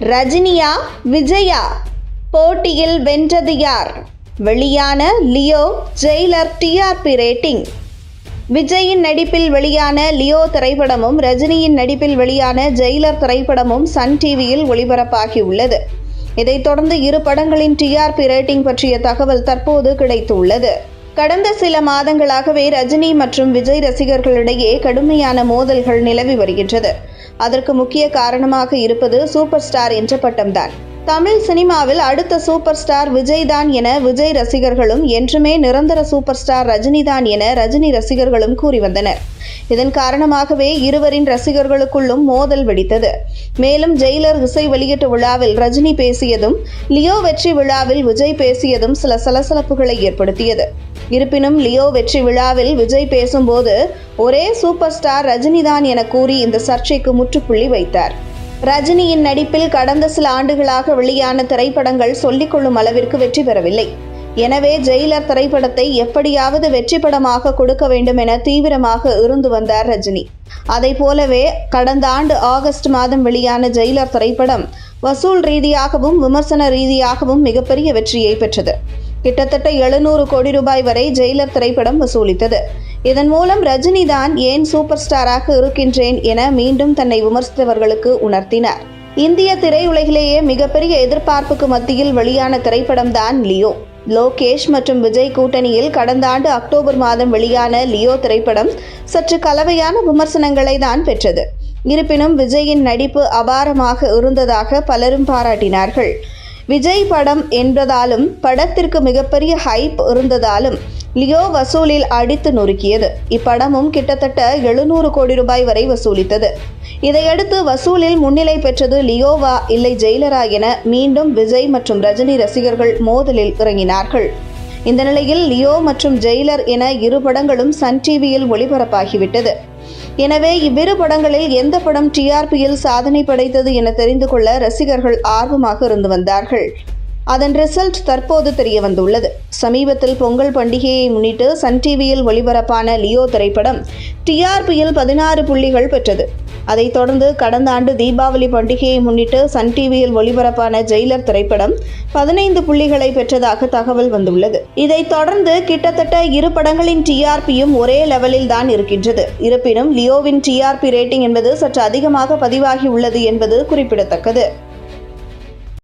ரஜினியா விஜயா? போட்டியில் வென்றது யார்? வெளியான லியோ ஜெயிலர் டிஆர்பி ரேட்டிங். விஜயின் நடிப்பில் வெளியான லியோ திரைப்படமும் ரஜினியின் நடிப்பில் வெளியான ஜெயிலர் திரைப்படமும் சன் டிவியில் ஒளிபரப்பாகியுள்ளது. இதைத் தொடர்ந்து இரு படங்களின் டிஆர்பி ரேட்டிங் பற்றிய தகவல் தற்போது கிடைத்துள்ளது. கடந்த சில மாதங்களாகவே ரஜினி மற்றும் விஜய் ரசிகர்களிடையே கடுமையான மோதல்கள் நிலவி வருகின்றது. அதற்கு முக்கிய காரணமாக இருப்பது சூப்பர் ஸ்டார் என்ற பட்டம்தான். தமிழ் சினிமாவில் அடுத்த சூப்பர் ஸ்டார் விஜய் தான் என விஜய் ரசிகர்களும் என்றுமே நிரந்தர சூப்பர் ஸ்டார் ரஜினிதான் என ரஜினி ரசிகர்களும் கூறி வந்தனர். இதன் காரணமாகவே இருவரின் ரசிகர்களுக்குள்ளும் மோதல் வெடித்தது. மேலும் ஜெயிலர் இசை வெளியீட்டு விழாவில் ரஜினி பேசியதும் லியோ வெற்றி விழாவில் விஜய் பேசியதும் சில சலசலப்புகளை ஏற்படுத்தியது. இருப்பினும் லியோ வெற்றி விழாவில் விஜய் பேசும்போது ஒரே சூப்பர் ஸ்டார் ரஜினிதான் என கூறி இந்த சர்ச்சைக்கு முற்றுப்புள்ளி வைத்தார். ரஜினியின் நடிப்பில் கடந்த சில ஆண்டுகளாக வெளியான திரைப்படங்கள் சொல்லிக்கொள்ளும் அளவிற்கு வெற்றி பெறவில்லை. எனவே ஜெயிலர் திரைப்படத்தை எப்படியாவது வெற்றி படமாக கொடுக்க வேண்டும் என தீவிரமாக இருந்து வந்தார் ரஜினி. அதை போலவே கடந்த ஆண்டு ஆகஸ்ட் மாதம் வெளியான ஜெயிலர் திரைப்படம் வசூல் ரீதியாகவும் விமர்சன ரீதியாகவும் மிகப்பெரிய வெற்றியை பெற்றது. கிட்டத்தட்ட எழுநூறு கோடி ரூபாய் வரை ஜெயிலர் திரைப்படம் வசூலித்தது. இதன் மூலம் ரஜினி தான் ஏன் சூப்பர் ஸ்டாராக இருக்கின்றேன் என மீண்டும் தன்னை விமர்சித்தவர்களுக்கு உணர்த்தினார். இந்திய திரையுலகிலேயே மிகப்பெரிய எதிர்பார்ப்புக்கு மத்தியில் வெளியான திரைப்படம் தான் லியோ. லோகேஷ் மற்றும் விஜய் கூட்டணியில் கடந்த ஆண்டு அக்டோபர் மாதம் வெளியான லியோ திரைப்படம் சற்று கலவையான விமர்சனங்களை தான் பெற்றது. இருப்பினும் விஜயின் நடிப்பு அபாரமாக இருந்ததாக பலரும் பாராட்டினார்கள். விஜய் படம் என்பதாலும் படத்திற்கு மிகப்பெரிய ஹைப் இருந்ததாலும் லியோ வசூலில் அடித்து நொறுக்கியது. இப்படமும் கிட்டத்தட்ட எழுநூறு கோடி ரூபாய் வரை வசூலித்தது. இதையடுத்து வசூலில் முன்னிலை பெற்றது லியோவா இல்லை ஜெயிலரா என மீண்டும் விஜய் மற்றும் ரஜினி ரசிகர்கள் மோதலில் இறங்கினார்கள். இந்த நிலையில் லியோ மற்றும் ஜெயிலர் என இரு படங்களும் சன் டிவியில் ஒளிபரப்பாகிவிட்டது. எனவே இவ்விரு படங்களில் எந்த படம் டிஆர்பியில் சாதனை படைத்தது என தெரிந்து கொள்ள ரசிகர்கள் ஆர்வமாக இருந்து வந்தார்கள். அதன் ரிசல்ட் தற்போது தெரிய வந்துள்ளது. சமீபத்தில் பொங்கல் பண்டிகையை முன்னிட்டு சன் டிவியில் ஒளிபரப்பான லியோ திரைப்படம் டிஆர்பியில் பதினாறு புள்ளிகள் பெற்றது. அதைத் தொடர்ந்து கடந்த ஆண்டு தீபாவளி பண்டிகையை முன்னிட்டு சன் டிவியில் ஒளிபரப்பான ஜெயிலர் திரைப்படம் பதினைந்து புள்ளிகளை பெற்றதாக தகவல் வந்துள்ளது. இதைத் தொடர்ந்து கிட்டத்தட்ட இரு படங்களின் டிஆர்பியும் ஒரே லெவலில் தான் இருக்கின்றது. இருப்பினும் லியோவின் டிஆர்பி ரேட்டிங் என்பது சற்று அதிகமாக பதிவாகி உள்ளது என்பது குறிப்பிடத்தக்கது.